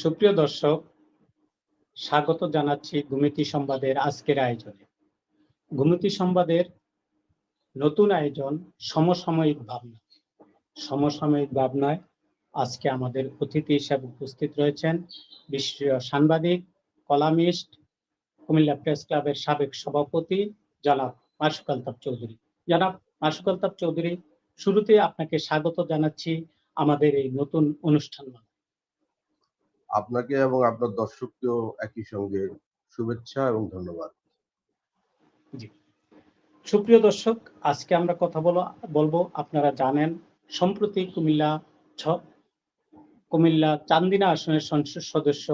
সুপ্রিয় দর্শক, স্বাগত জানাচ্ছি গুমিতি সংবাদের আজকের আয়োজনে। গুমিতি সংবাদের নতুন আয়োজন সমসাময়িক ভাবনা। সমসাময়িক ভাবনায় আজকে আমাদের অতিথি হিসাবে উপস্থিত রয়েছেন বিশ্ব সাংবাদিক, কলামিস্ট, কুমিল্লা প্রেস ক্লাবের সাবেক সভাপতি জনাব মাসুক চৌধুরী। জনাব মাসুক চৌধুরী শুরুতে আপনাকে স্বাগত জানাচ্ছি আমাদের এই নতুন অনুষ্ঠান আপনাকে এবং আপনার দর্শককেও একই সঙ্গে শুভেচ্ছা এবং ধন্যবাদ। সুপ্রিয় দর্শক, আজকে আমরা কথা বলো, বলব, আপনারা জানেন, সম্প্রতি কুমিল্লা ছ, কুমিল্লা চান্দিনা আসনের সংসদ সদস্য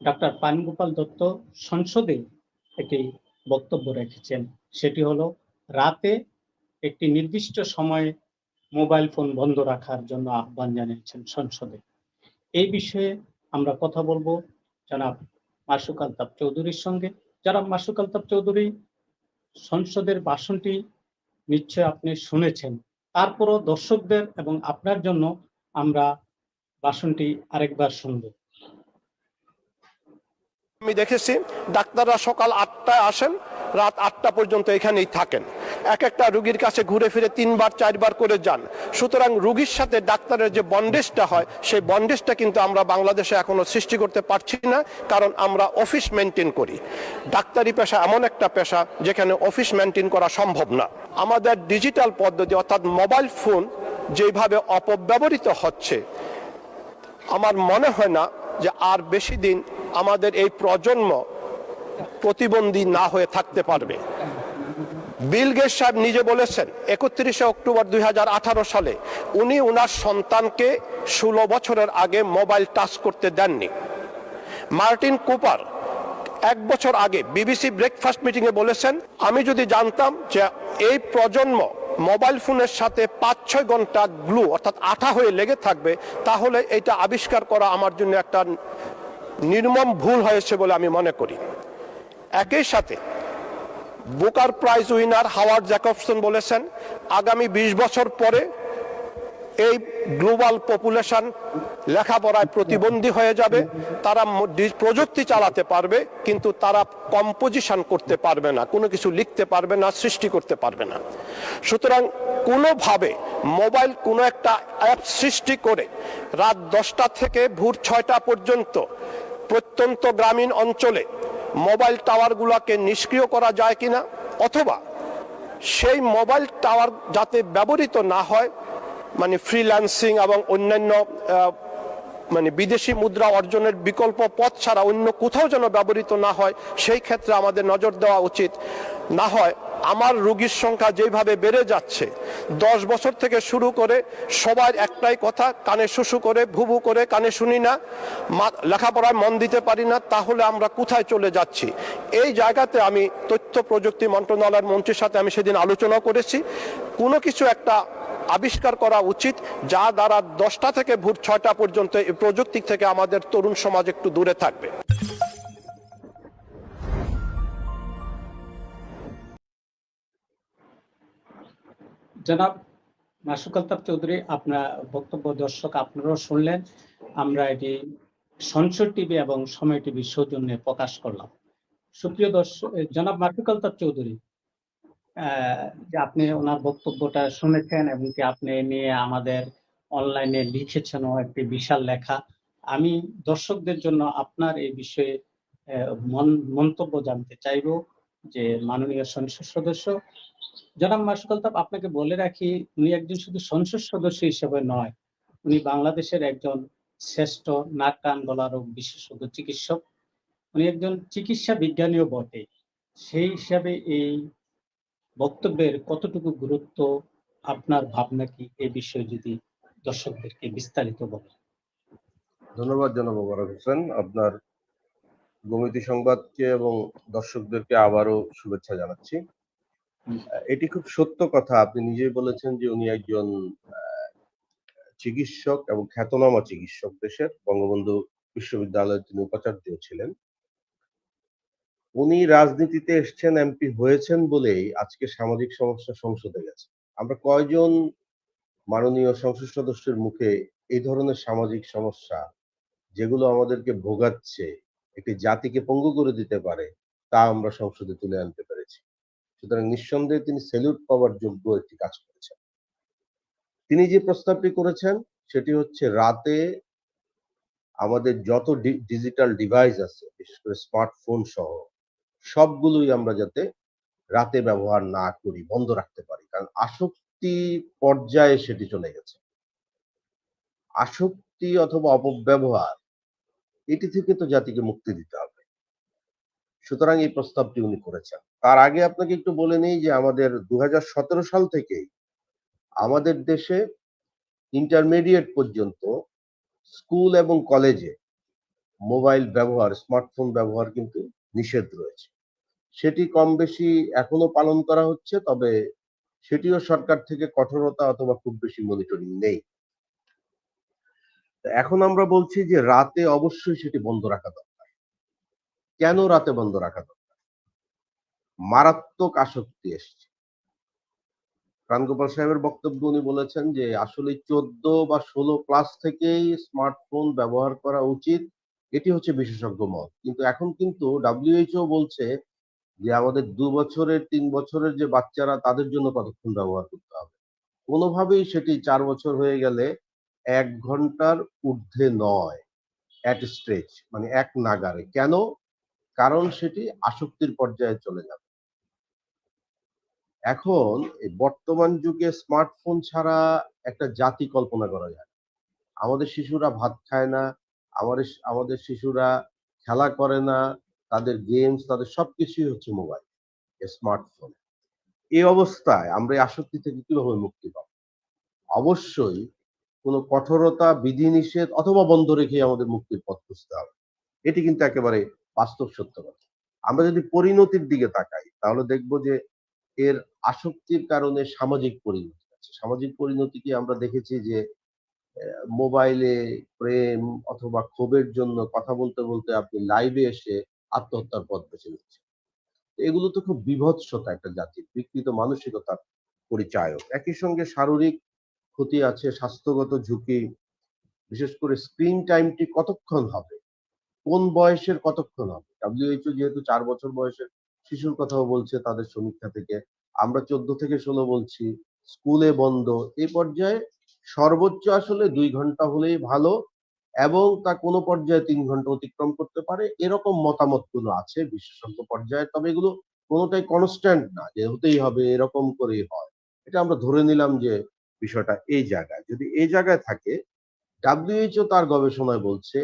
ডক্টর পানগোপাল দত্ত সংসদে একটি বক্তব্য রেখেছেন। সেটি হলো, রাতে একটি নির্দিষ্ট সময়ে মোবাইল ফোন বন্ধ রাখার জন্য আহ্বান জানিয়েছেন সংসদে। এই বিষয়ে আমরা কথা বলব জনাব মাসুক আলতাফ চৌধুরীর সঙ্গে। জনাব মাসুক আলতাফ চৌধুরী, সংসদের ভাষণটি নিশ্চয় আপনি শুনেছেন। তারপরও দর্শকদের এবং আপনার জন্য আমরা ভাষণটি আরেকবার শুনব। আমি দেখেছি, ডাক্তাররা সকাল আটটায় আসেন, রাত আটটা পর্যন্ত এখানেই থাকেন। এক একটা রুগীর কাছে ঘুরে ফিরে তিনবার, চারবার করে যান। সুতরাং রুগীর সাথে ডাক্তারের যে বন্ডেজটা হয়, সেই বন্ডেজটা কিন্তু আমরা বাংলাদেশে এখনও সৃষ্টি করতে পারছি না, কারণ আমরা অফিস মেনটেন করি। ডাক্তারি পেশা এমন একটা পেশা যেখানে অফিস মেনটেন করা সম্ভব না। আমাদের ডিজিটাল পদ্ধতি, অর্থাৎ মোবাইল ফোন, যেভাবে অপব্যবহৃত হচ্ছে, আমার মনে হয় না যে আর বেশি দিন আমাদের এই প্রজন্ম প্রতিবন্ধী না হয়ে থাকতে পারবে। বিল গেট সাহেব নিজে বলেছেন, একত্রিশে অক্টোবর দুই হাজার আঠারো সালে উনি উনার সন্তানকে ষোলো বছরের আগে মোবাইল টাচ করতে দেননি। মার্টিন কুপার এক বছর আগে বিবিসি ব্রেকফাস্ট মিটিংয়ে বলেছেন, আমি যদি জানতাম যে এই প্রজন্ম মোবাইল ফোনের সাথে পাঁচ ছয় ঘণ্টা গ্লু অর্থাৎ আঠা হয়ে লেগে থাকবে, তাহলে এটা আবিষ্কার করা আমার জন্য একটা নির্মম ভুল হয়েছে বলে আমি মনে করি। একই সাথে Booker prize winner Howard Jacobson বলেছেন, আগামী ২০ বছর পরে এই গ্লোবাল পপুলেশন লেখাপড়ায় প্রতিবন্ধী হয়ে যাবে, তারা প্রযুক্তি চালাতে পারবে, কিন্তু তারা কম্পোজিশন করতে পারবে না, কোনো কিছু লিখতে পারবে না, সৃষ্টি করতে পারবে না। সুতরাং কোনোভাবে মোবাইল কোনো একটা অ্যাপ সৃষ্টি করে রাত দশটা থেকে ভোর ছয়টা পর্যন্ত প্রত্যন্ত গ্রামীণ অঞ্চলে মোবাইল টাওয়ারগুলোকে নিষ্ক্রিয় করা যায় কিনা, অথবা সেই মোবাইল টাওয়ার যাতে ব্যবহৃত না হয় মানে ফ্রিল্যান্সিং এবং অন্যান্য মানে বিদেশি মুদ্রা অর্জনের বিকল্প পথ ছাড়া অন্য কোথাও যেন ব্যবহৃত না হয়, সেই ক্ষেত্রে আমাদের নজর দেওয়া উচিত। না হয় আমার রুগীর সংখ্যা যেভাবে বেড়ে যাচ্ছে, দশ বছর থেকে শুরু করে সবার একটাই কথা, কানে শুশু করে, ভুভু করে কানে শুনি না লেখাপড়ায় মন দিতে পারি না, তাহলে আমরা কোথায় চলে যাচ্ছি? এই জায়গাতে আমি তথ্য প্রযুক্তি মন্ত্রণালয়ের মন্ত্রীর সাথে আমি সেদিন আলোচনা করেছি। কোনো কিছু একটা আবিষ্কার করা উচিত, যা দ্বারা দশটা থেকে ভোর ছয়টা পর্যন্ত এই প্রযুক্তি থেকে আমাদের তরুণ সমাজ একটু দূরে থাকবে। জনাব মাসুক আলতাফ চৌধুরী, আপনার বক্তব্য দর্শক আপনারাও শুনলেন। আমরা এটি সংসদ টিভি এবং সময় টিভি সৌজন্যে প্রকাশ করলাম। সুপ্রিয় দর্শক জনাব মাসুক চৌধুরী যে আপনি ওনার বক্তব্যটা শুনেছেন এবং কি আপনি নিয়ে আমাদের অনলাইনে লিখেছেন একটি বিশাল লেখা। আমি দর্শকদের জন্য আপনার এই বিষয়ে মন্তব্য জানতে চাইব। যে মাননীয় সংসদ সদস্য, জনাব মাসুক আলতাফ আপনাকে বলে রাখি, উনি একজন শুধু সংসদ সদস্য হিসেবে নয়, উনি বাংলাদেশের একজন শ্রেষ্ঠ নাক কান গলা রোগ বিশেষজ্ঞ চিকিৎসক। উনি একজন চিকিৎসা বিজ্ঞানীও বটে। সেই হিসাবে এই বক্তব্যের কতটুকু গুরুত্ব, আপনার ভাবনা কি? এ বিষয়ে যদি দর্শকদেরকে বিস্তারিত বলেন। ধন্যবাদ জনাব মোবারক হোসেন। আপনার গমিতি সংবাদকে এবং দর্শকদেরকে আবারও শুভেচ্ছা জানাচ্ছি। এটি খুব সত্য কথা। আপনি নিজেই বলেছেন যে উনি একজন চিকিৎসক এবং খ্যাতনামা চিকিৎসক দেশের, বঙ্গবন্ধু বিশ্ববিদ্যালয়ের তিনি উপাচার্য ছিলেন। উনি রাজনীতিতে এসছেন, এমপি হয়েছেন বলেই আজকে সামাজিক সমস্যা সংসদে গেছে। আমরা কয়জন মাননীয় সংসদ সদস্যের মুখে এই ধরনের সামাজিক সমস্যা যেগুলো আমাদেরকে ভোগাচ্ছে একটি জাতিকে পঙ্গু করে দিতে পারে, তা আমরা সংসদে তুলে আনতে পেরেছি। সুতরাং নিঃসন্দেহে তিনি সেলুট পাওয়ার যোগ্য একটি কাজ করেছেন। তিনি যে প্রস্তাবটি করেছেন, সেটি হচ্ছে রাতে আমাদের যত ডিজিটাল ডিভাইস আছে, বিশেষ করে স্মার্টফোন সহ, সবগুলোই আমরা যাতে রাতে ব্যবহার না করি, বন্ধ রাখতে পারি। কারণ আসক্তি পর্যায়ে সেটি চলে গেছে। আসক্তি অথবা অপব্যবহার এটি থেকে তো জাতিকে মুক্তি দিতে হবে। সুতরাং এই প্রস্তাবটি উনি করেছেন। তার আগে আপনাকে একটু বলে নিই যে আমাদের দু হাজার সতেরো সাল থেকেই আমাদের দেশে ইন্টারমিডিয়েট পর্যন্ত স্কুল এবং কলেজে মোবাইল ব্যবহার, স্মার্টফোন ব্যবহার কিন্তু নিষেধ রয়েছে। সেটি কম বেশি এখনও পালন করা হচ্ছে, তবে সেটিও সরকার থেকে কঠোরতা অথবা খুব বেশি মনিটরিং নেই। এখন আমরা বলছি যে রাতে অবশ্যই সেটি বন্ধ রাখা দরকার। কেন রাতে বন্ধ রাখা দরকার? মারাত্মক আসক্তি এসছে। প্রাণগোপাল সাহেবের বক্তব্য উনি বলেছেন যে আসলে চোদ্দ বা ষোলো ক্লাস থেকেই স্মার্টফোন ব্যবহার করা উচিত। এটি হচ্ছে বিশেষজ্ঞ মত। কিন্তু এখন কিন্তু ডাব্লিউএইচও বলছে যে আমাদের দু বছরের, তিন বছরের যে বাচ্চারা তাদের জন্য কতক্ষণ ব্যবহার করতে হবে? কোনোভাবেই সেটি চার বছর হয়ে গেলে এক ঘণ্টার ঊর্ধ্বে নয় অ্যাট স্ট্রেচ মানে এক নাগারে কেন? কারণ সেটি আসক্তির পর্যায়ে চলে যাবে। এখন বর্তমান যুগে স্মার্টফোন ছাড়া একটা জাতি কল্পনা করা যায় আমাদের শিশুরা ভাত খায় না, আমাদের আমাদের শিশুরা খেলা করে না, তাদের গেমস তাদের সবকিছুই হচ্ছে মোবাইল স্মার্টফোন এই অবস্থায় আমরা আসক্তি থেকে কীভাবে মুক্তি পাবো? অবশ্যই কোনো কঠোরতা, বিধিনিষেধ অথবা বন্ধ রেখে আমাদের মুক্তির পথ খুঁজতে হবে। এটি কিন্তু একেবারে বাস্তব সত্য কথা। আমরা যদি পরিণতির দিকে তাকাই, তাহলে দেখব যে এর আসক্তির কারণে সামাজিক পরিণতি আছে। সামাজিক পরিণতি কি আমরা দেখেছি যে মোবাইলে প্রেম অথবা ক্ষোভের জন্য কথা বলতে বলতে আপনি লাইভে এসে আত্মহত্যার পথ বেছে নিচ্ছেন। এগুলো তো খুব বিভৎসতা একটা জাতির, বিকৃত মানসিকতার পরিচায়ক। একই সঙ্গে শারীরিক ক্ষতি আছে, স্বাস্থ্যগত ঝুঁকি, বিশেষ করে স্ক্রিন টাইমটি কতক্ষণ হবে? কোন বয়সের কতক্ষণ হবে? ডাব্লিউএইচও যেহেতু চার বছর বয়সের, শিশুর কথাও বলছে তাদের সমীক্ষা থেকে। আমরা চোদ্দ থেকে ষোলো বলছি, স্কুলে বন্ধ এই পর্যায়ে সর্বোচ্চ আসলে দুই ঘণ্টা হলেই ভালো এবং তা কোনো পর্যায়ে তিন ঘণ্টা অতিক্রম করতে পারে, এরকম মতামতগুলো আছে বিশেষজ্ঞ পর্যায়ে, তবে এগুলো কোনোটাই কনস্ট্যান্ট না যে হতেই হবে, এরকম করেই হয়। এটা আমরা ধরে নিলাম যে বিষয়টা এই জায়গায়। যদি এই জায়গায় থাকে ডাব্লিউএইচও তার গবেষণায় বলছে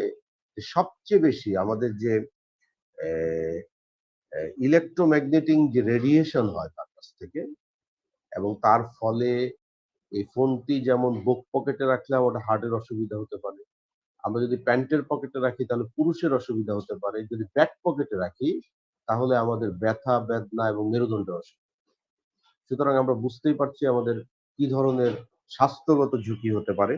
সবচেয়ে বেশি আমাদের যে ইলেকট্রোম্যাগনেটিং যে রেডিয়েশন হয় তার কাছ থেকে, এবং তার ফলে এই ফোনটি যেমন বুক পকেটে রাখলে আমাদের হার্টের অসুবিধা হতে পারে, আমরা যদি প্যান্টের পকেটে রাখি তাহলে পুরুষের অসুবিধা হতে পারে, যদি ব্যাক পকেটে রাখি তাহলে আমাদের ব্যথা, বেদনা এবং মেরুদণ্ডের অসুবিধা। সুতরাং আমরা বুঝতেই পারছি আমাদের কি ধরনের স্বাস্থ্যগত ঝুঁকি হতে পারে?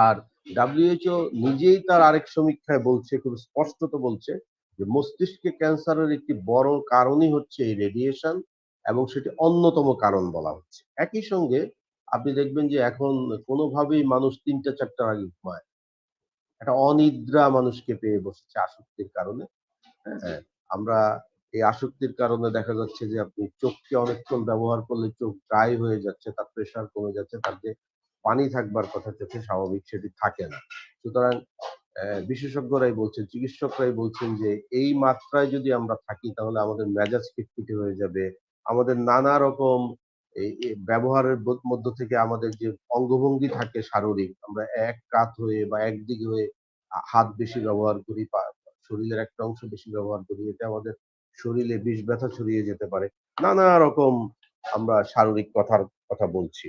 আর ডাব্লিউএইচও নিজেই তার আরেক সমীক্ষায় বলছে, খুব স্পষ্টত বলছে যে মস্তিষ্কে ক্যান্সারের একটি বড় কারণই হচ্ছে এই রেডিয়েশন এবং সেটি অন্যতম কারণ বলা হচ্ছে। একই সঙ্গে আপনি দেখবেন যে এখন কোনোভাবেই মানুষ তিনটা চারটার আগে ঘুমায়। একটা অনিদ্রা মানুষকে পেয়ে বসেছে আসক্তির কারণে। হ্যাঁ আমরা এই আসক্তির কারণে দেখা যাচ্ছে যে আপনি চোখকে অনেকক্ষণ ব্যবহার করলে চোখ ড্রাই হয়ে যাচ্ছে, তার প্রেশার কমে যাচ্ছে, তার যে পানি থাকবার কথা চোখে স্বাভাবিক সেটি থাকে না। সুতরাং বিশেষজ্ঞরাই বলছেন, চিকিৎসকরাই বলছেন যে এই মাত্রায় যদি আমরা থাকি তাহলে আমাদের মেজাজ খিটখিটে হয়ে যাবে, আমাদের নানা রকম ব্যবহারের মধ্য থেকে আমাদের যে অঙ্গভঙ্গি থাকে শারীরিক, আমরা এক কাত হয়ে বা একদিকে হয়ে হাত বেশি ব্যবহার করি শরীরের একটা অংশ বেশি ব্যবহার করি, এতে আমাদের শরীরে বিষ ব্যথা ছড়িয়ে যেতে পারে। নানা রকম আমরা শারীরিক কথার কথা বলছি।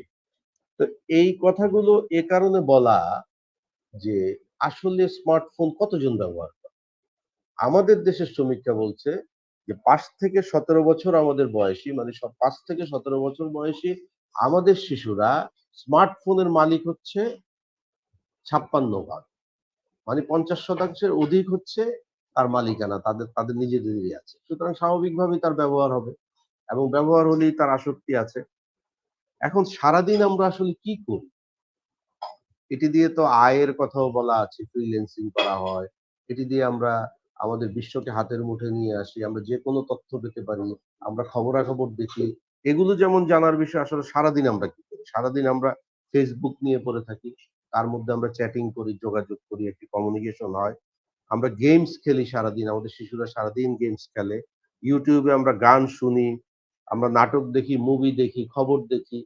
তো এই কথাগুলো এ কারণে বলা যে আসলে স্মার্টফোন কতজন ব্যবহার করে? আমাদের দেশের সমীক্ষা বলছে যে পাঁচ থেকে সতেরো বছর আমাদের বয়সী মানে সব পাঁচ থেকে সতেরো বছর বয়সী আমাদের শিশুরা স্মার্টফোনের মালিক হচ্ছে ছাপ্পান্ন ভাগ। মানে পঞ্চাশ শতাংশের অধিক হচ্ছে তার মালিকানা, তাদের তাদের নিজেদেরই আছে। সুতরাং স্বাভাবিকভাবেই তার ব্যবহার হবে এবং ব্যবহার হলেই তার আসক্তি আছে। এখন সারাদিন আমরা আসলে কি করি? এটি দিয়ে তো আয়ের কথাও বলা আছে ফ্রিল্যান্সিং করা হয়। এটি দিয়ে আমরা আমাদের বিশ্বকে হাতের মুঠে নিয়ে আসি, আমরা যে কোনো তথ্য পেতে পারি, আমরা খবরাখবর দেখি। এগুলো যেমন জানার বিষয়, আসলে সারাদিন আমরা কি করি? সারাদিন আমরা ফেসবুক নিয়ে পড়ে থাকি, তার মধ্যে আমরা চ্যাটিং করি, যোগাযোগ করি, একটি কমিউনিকেশন হয়। আমরা গেমস খেলি সারাদিন, আমাদের শিশুরা সারাদিন গেমস খেলে। ইউটিউবে আমরা গান শুনি, আমরা নাটক দেখি মুভি দেখি, খবর দেখি।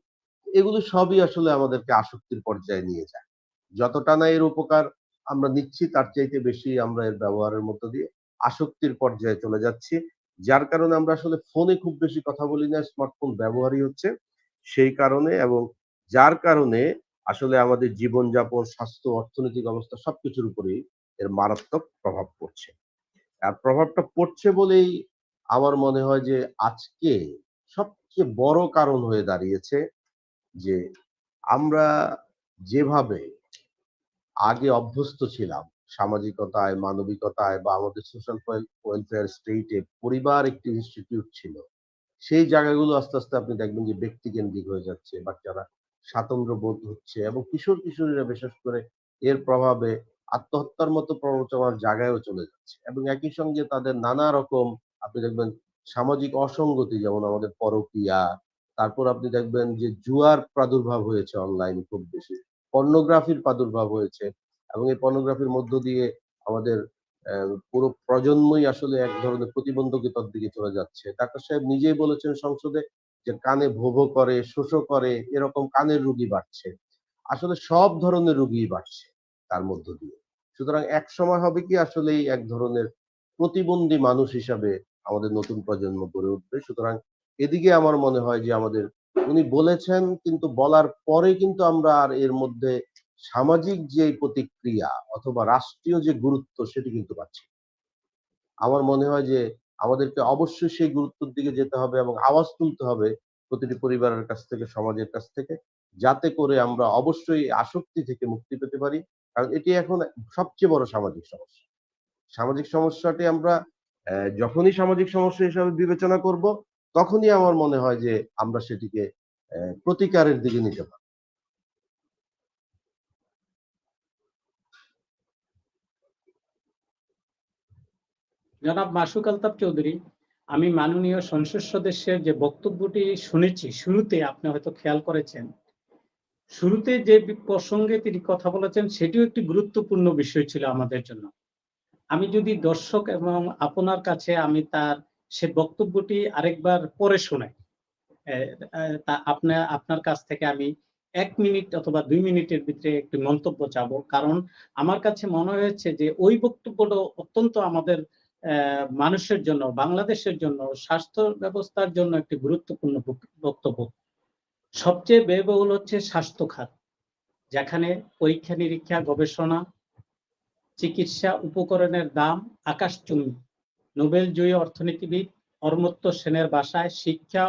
এগুলো সবই আসলে আমাদেরকে আসক্তির পর্যায়ে নিয়ে যায়। যতটা না এর উপকার আমরা নিচ্ছি, তার চাইতে বেশি আমরা এর ব্যবহারের মধ্য দিয়ে আসক্তির পর্যায়ে চলে যাচ্ছি। যার কারণে আমরা আসলে ফোনে খুব বেশি কথা বলি না স্মার্টফোন ব্যবহারই হচ্ছে সেই কারণে এবং যার কারণে আসলে আমাদের জীবনযাপন, স্বাস্থ্য, অর্থনৈতিক অবস্থা সবকিছুর উপরেই এর মারাত্মক প্রভাব পড়ছে। আর প্রভাবটা পড়ছে বলেই আমার মনে হয় যে আজকে সবচেয়ে বড় কারণ হয়ে দাঁড়িয়েছে যে আমরা যেভাবে আগে অভ্যস্ত ছিলাম সামাজিকতায়, মানবিকতায় বা আমাদের সোশ্যাল ওয়েলফেয়ার স্টেটে পরিবার একটি ইনস্টিটিউট ছিল, সেই জায়গাগুলো আস্তে আস্তে আপনি দেখবেন যে ব্যক্তিকেন্দ্রিক হয়ে যাচ্ছে বাচ্চারা স্বাতন্ত্র বোধ হচ্ছে এবং কিশোর কিশোরীরা বিশেষ করে এর প্রভাবে আত্মহত্যার মতো প্ররোচনার জায়গায়ও চলে যাচ্ছে এবং একই সঙ্গে তাদের নানা রকম, আপনি দেখবেন সামাজিক অসঙ্গতি যেমন আমাদের পরকিয়া, তারপর আপনি দেখবেন যে জুয়ার প্রাদুর্ভাব হয়েছে অনলাইন খুব বেশি পর্নোগ্রাফির প্রাদুর্ভাব হয়েছে এবং এই পর্নোগ্রাফির মধ্য দিয়ে আমাদের পুরো প্রজন্মই আসলে এক ধরনের প্রতিবন্ধকতার দিকে চলে যাচ্ছে। ডাক্তার সাহেব নিজেই বলেছেন সংসদে যে কানে ভোভো করে, শোষো করে, এরকম কানের রুগী বাড়ছে। আসলে সব ধরনের রুগী বাড়ছে। তার মধ্য দিয়ে। সুতরাং এক সময় হবে কি আসলে এক ধরনের প্রতিবন্ধী মানুষ হিসাবে আমাদের নতুন প্রজন্ম গড়ে উঠবে। সুতরাং এদিকে আমার মনে হয় যে আমাদের, উনি বলেছেন কিন্তু বলার পরে কিন্তু আমরা আর এর মধ্যে সামাজিক যে প্রতিক্রিয়া অথবা রাষ্ট্রীয় যে গুরুত্ব সেটি কিন্তু পাচ্ছি। আমার মনে হয় যে আমাদেরকে অবশ্যই সেই গুরুত্বের দিকে যেতে হবে এবং আওয়াজ তুলতে হবে প্রতিটি পরিবারের কাছ থেকে, সমাজের কাছ থেকে, যাতে করে আমরা অবশ্যই আসক্তি থেকে মুক্তি পেতে পারি। কারণ এটি এখন সবচেয়ে বড় সামাজিক সমস্যা। সামাজিক সমস্যাটি আমরা যখনই সামাজিক সমস্যা হিসাবে বিবেচনা করব, তখনই আমার মনে হয় যে আমরা সেটিকে প্রতিকারের দিকে নিতে পারি জনাব মাসুক আলতাফ চৌধুরী, আমি মাননীয় সংসদ সদস্যের যে বক্তব্যটি শুনেছি, শুরুতে আপনি হয়তো খেয়াল করেছেন শুরুতে যে প্রসঙ্গে তিনি কথা বলেছেন, সেটিও একটি গুরুত্বপূর্ণ বিষয় ছিল আমাদের জন্য। আমি যদি দর্শক এবং আপনার কাছে আমি তার সে বক্তব্যটি আরেকবার পরে শোনাই তা আপনার আপনার কাছ থেকে আমি এক মিনিট অথবা দুই মিনিটের ভিতরে একটি মন্তব্য চাবো। কারণ আমার কাছে মনে হয়েছে যে ওই বক্তব্যটা অত্যন্ত আমাদের মানুষের জন্য, বাংলাদেশের জন্য, স্বাস্থ্য ব্যবস্থার জন্য একটি গুরুত্বপূর্ণ বক্তব্য। সবচেয়ে ব্যয়বহুল হচ্ছে স্বাস্থ্য খাত, যেখানে পরীক্ষা নিরীক্ষা, গবেষণা, চিকিৎসা উপকরণের দাম, আকাশচুম্বী, নোবেল জয়ী অর্থনীতিবিদ অরমত্য সেনের বাসায় শিক্ষা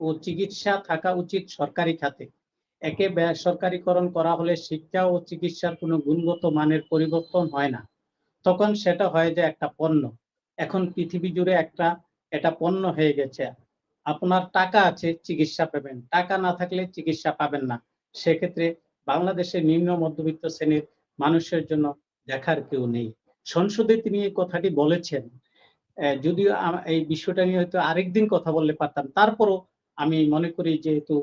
ও চিকিৎসা থাকা উচিত সরকারি খাতে। একে বেসরকারীকরণ করা হলে শিক্ষা ও চিকিৎসার কোনো গুণগত মানের পরিবর্তন হয় না। তখন সেটা হয় যে একটা পণ্য। এখন পৃথিবী জুড়ে একটা এটা পণ্য হয়ে গেছে। আপনার টাকা আছে, চিকিৎসা পাবেন। টাকা না থাকলে চিকিৎসা পাবেন না। সেক্ষেত্রে বাংলাদেশের নিম্ন মধ্যবিত্ত শ্রেণির মানুষের জন্য দেখার কেউ নেই। সংসদে তিনি এই কথাটি বলেছেন। যদিও এই বিষয়টা নিয়ে হয়তো আরেকদিন কথা বললে পারতাম। তারপরও আমি মনে করি যেহেতু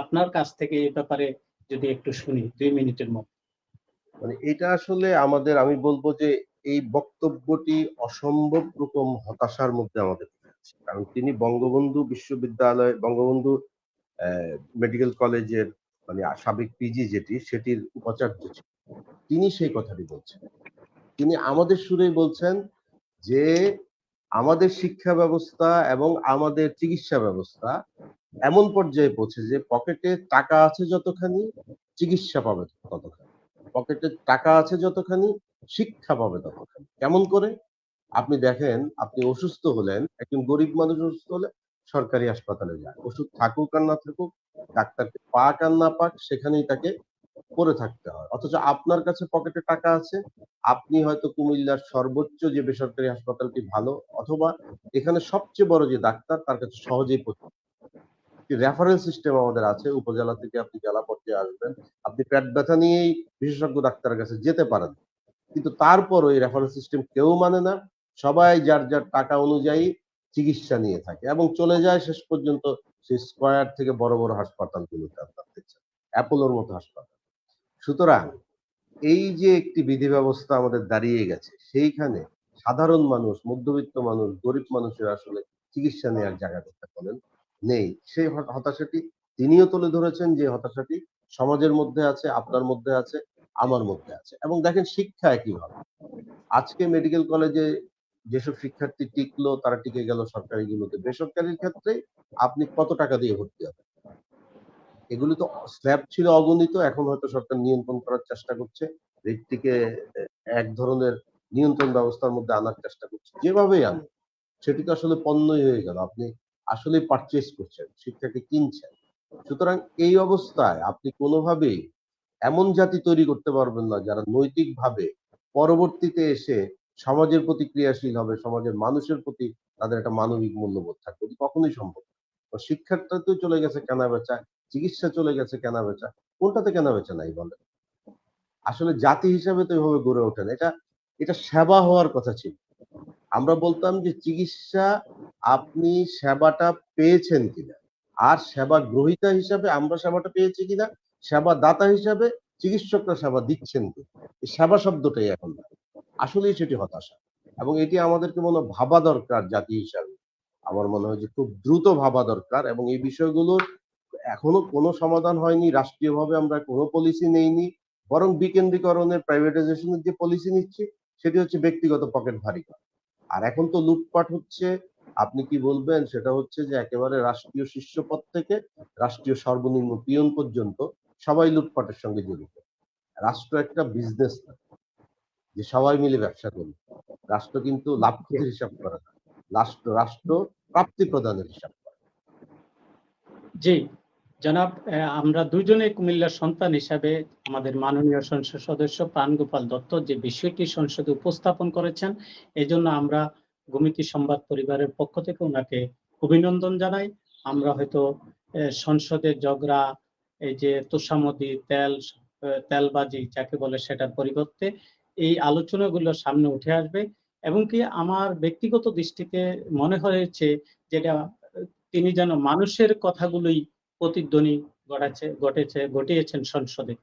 আপনার কাছ থেকে এই ব্যাপারে যদি একটু শুনি, দুই মিনিটের মধ্যে। মানে এটা আসলে আমাদের, আমি বলব যে এই বক্তব্যটি অসম্ভব রকম হতাশার মধ্যে আমাদের। কারণ তিনি বঙ্গবন্ধু বিশ্ববিদ্যালয়, বঙ্গবন্ধু মেডিকেল কলেজের মানে সাবেক পিজি যেটি, সেটির উপাচার্য। তিনি সেই কথাটি বলছেন। তিনি আমাদের সুরেই বলছেন যে আমাদের শিক্ষা ব্যবস্থা এবং আমাদের চিকিৎসা ব্যবস্থা এমন পর্যায়ে পৌঁছে যে পকেটে টাকা আছে যতখানি, চিকিৎসা পাবে ততখানি। পকেটে টাকা আছে যতখানি, শিক্ষা পাবে ততখানি। কেমন করে? আপনি দেখেন, আপনি অসুস্থ হলেন, একজন গরিব মানুষ অসুস্থ হলে সরকারি হাসপাতালে যায় ওষুধ থাকুক আর না থাকুক, ডাক্তারকে পাক আর না পাক, সেখানেই তাকে পড়ে থাকতে হয়। অথচ আপনার কাছে পকেটে টাকা আছে, আপনি হয়তো কুমিল্লার সর্বোচ্চ যে বেসরকারি হাসপাতালটি ভালো, অথবা এখানে সবচেয়ে বড় যে ডাক্তার, তার কাছে সহজেই একটি রেফারেল সিস্টেম আমাদের আছে, উপজেলা থেকে আপনি জেলা পর্যায়ে আসবেন, আপনি পেট ব্যথা নিয়েই বিশেষজ্ঞ ডাক্তারের কাছে যেতে পারেন। কিন্তু তারপর ওই রেফারেল সিস্টেম কেউ মানে না। সবাই যার যার টাকা অনুযায়ী চিকিৎসা নিয়ে থাকে এবং চলে যায় শেষ পর্যন্ত সেই স্কয়ার থেকে বড় বড় হাসপাতালগুলোতে আপনার দেখছেন অ্যাপোলোর মতো হাসপাতাল। সুতরাং এই যে একটি বিধি ব্যবস্থা আমাদের দাঁড়িয়ে গেছে, সেইখানে সাধারণ মানুষ, মধ্যবিত্ত মানুষ, গরিব মানুষের আসলে চিকিৎসা নেওয়ার জায়গা করতে বলেন নেই। সেই হতাশাটি তিনিও তুলে ধরেছেন যে হতাশাটি সমাজের মধ্যে আছে, আপনার মধ্যে আছে, আমার মধ্যে আছে। এবং দেখেন শিক্ষা একইভাবে আজকে মেডিকেল কলেজে যেসব শিক্ষার্থী টিকলো, তারা টিকে গেল সরকারিগুলোতে। বেসরকারির ক্ষেত্রে আপনি কত টাকা দিয়ে ভর্তি হবেন? এগুলি তো স্ল্যাব ছিল অগণিত, এখন হয়তো সরকার নিয়ন্ত্রণ করার চেষ্টা করছে। রেটটিকে এক ধরনের নিয়ন্ত্রণ ব্যবস্থার মধ্যে আনার চেষ্টা করছে। যেভাবেই আনে সেটি তো আসলে পণ্যই হয়ে গেল। আপনি আসলে পারচেস করছেন, শিক্ষাকে কিনছেন। সুতরাং এই অবস্থায় আপনি কোনোভাবেই এমন জাতি তৈরি করতে পারবেন না যারা নৈতিকভাবে পরবর্তীতে এসে সমাজের প্রতি ক্রিয়াশীল হবে, সমাজের মানুষের প্রতি তাদের একটা মানবিক মূল্যবোধ থাকবে। কখনোই সম্ভব না। তো শিক্ষাটা তো চলে গেছে কেনা বেচা চিকিৎসা চলে গেছে কেনা বেচা কোনটাতে কেনা বেচা নাই বলে? আসলে জাতি হিসাবে তো এভাবে গড়ে ওঠে না। এটা এটা সেবা হওয়ার কথা ছিল। আমরা বলতাম যে চিকিৎসা আপনি সেবাটা পেয়েছেন কিনা? আর সেবা গ্রহীতা হিসাবে আমরা সেবাটা পেয়েছি কিনা? সেবা দাতা হিসাবে চিকিৎসকরা সেবা দিচ্ছেন কিনা? সেবা শব্দটাই এখন নাই। আসলেই সেটি হতাশা। এবং এটি আমাদেরকে মনে ভাবা দরকার জাতি হিসাবে। আমার মনে হয় যে খুব দ্রুত ভাবা দরকার এবং এই বিষয়গুলোর এখনও কোনো সমাধান হয়নি। রাষ্ট্রীয়ভাবে আমরা কোনো পলিসি নেইনি। বরং বিকেন্দ্রীকরণের প্রাইভেটাইজেশনের যে পলিসি নিচ্ছি, সেটি হচ্ছে ব্যক্তিগত পকেট ভারী করা। আর এখন তো লুটপাট হচ্ছে। আপনি কি বলবেন? সেটা হচ্ছে যে একেবারে রাষ্ট্রীয় শীর্ষ পদ থেকে রাষ্ট্রীয় সর্বনিম্ন পিয়ন পর্যন্ত সবাই লুটপাটের সঙ্গে জড়িত। রাষ্ট্র একটা বিজনেস না। যে সবাই মিলে ব্যবসা করবে রাষ্ট্র কিন্তু লাভ হিসাব করে না। রাষ্ট্র রাষ্ট্র প্রাপ্তি প্রদানের হিসাব করে। জি, জনাব আমরা দুজনে কুমিল্লার সন্তান হিসাবে আমাদের মাননীয় সংসদ সদস্য প্রাণগোপাল দত্ত যে বিষয়টি সংসদে উপস্থাপন করেছেন, এজন্য আমরা গমিতি সংবাদ পরিবারের পক্ষ থেকে ওনাকে অভিনন্দন জানাই। আমরা হয়তো সংসদে জগরা এই যে তোষামদি, তেল তেলবাজি, যাকে বলে সেটার পরিবর্তে এই আলোচনাগুলো সামনে উঠে আসবে এবং কি আমার ব্যক্তিগত দৃষ্টিতে মনে হয়েছে যেটা, তিনি যেন মানুষের কথাগুলোই প্রতিধ্বনি ঘটাচ্ছে ঘটেছে, ঘটিয়েছেন সংসদে।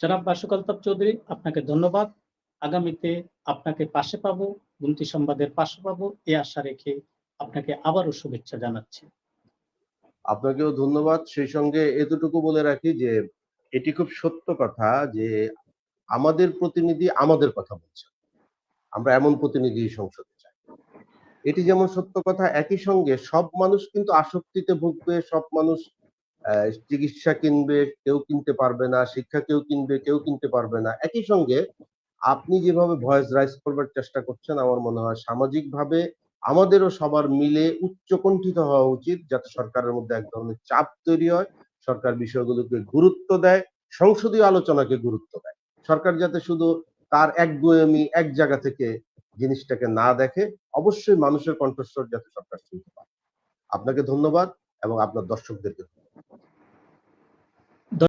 জনাব বাসুক চৌধুরী, আপনাকে ধন্যবাদ। আগামীতে আপনাকে পাশে পাবো, গুমতি সংবাদের পাশে পাবো এই আশা রেখে আপনাকে আবারও শুভেচ্ছা জানাচ্ছি। আপনাকেও ধন্যবাদ। সেই সঙ্গে এতটুকু বলে রাখি যে, এটি খুব সত্য কথা যে আমাদের প্রতিনিধি আমাদের কথা বলছে। আমরা এমন প্রতিনিধি সংসদে চাই এটি যেমন সত্য কথা, একই সঙ্গে সব মানুষ কিন্তু আসক্তিতে ভুগবে, সব মানুষ চিকিৎসা কিনবে, কেউ কিনতে পারবে না, শিক্ষা কেউ কিনবে, কেউ কিনতে পারবে না। একই সঙ্গে আপনি যেভাবে ভয়েস রাইজ করবার চেষ্টা করছেন, আমার মনে হয় সামাজিকভাবে আমাদেরও সবার মিলে উচ্চকণ্ঠিত হওয়া উচিত, যাতে সরকারের মধ্যে এক ধরনের চাপ তৈরি হয়, সরকার বিষয়গুলোকে গুরুত্ব দেয়, সংসদীয় আলোচনাকে গুরুত্ব দেয়। সরকার যাতে শুধু তার এক গোয়েমি, এক জায়গা থেকে জিনিসটাকে না দেখে, অবশ্যই মানুষের কণ্ঠস্বর যাতে সরকার শুনতে পারে আপনাকে ধন্যবাদ এবং আপনার দর্শকদেরকে ধন্যবাদ।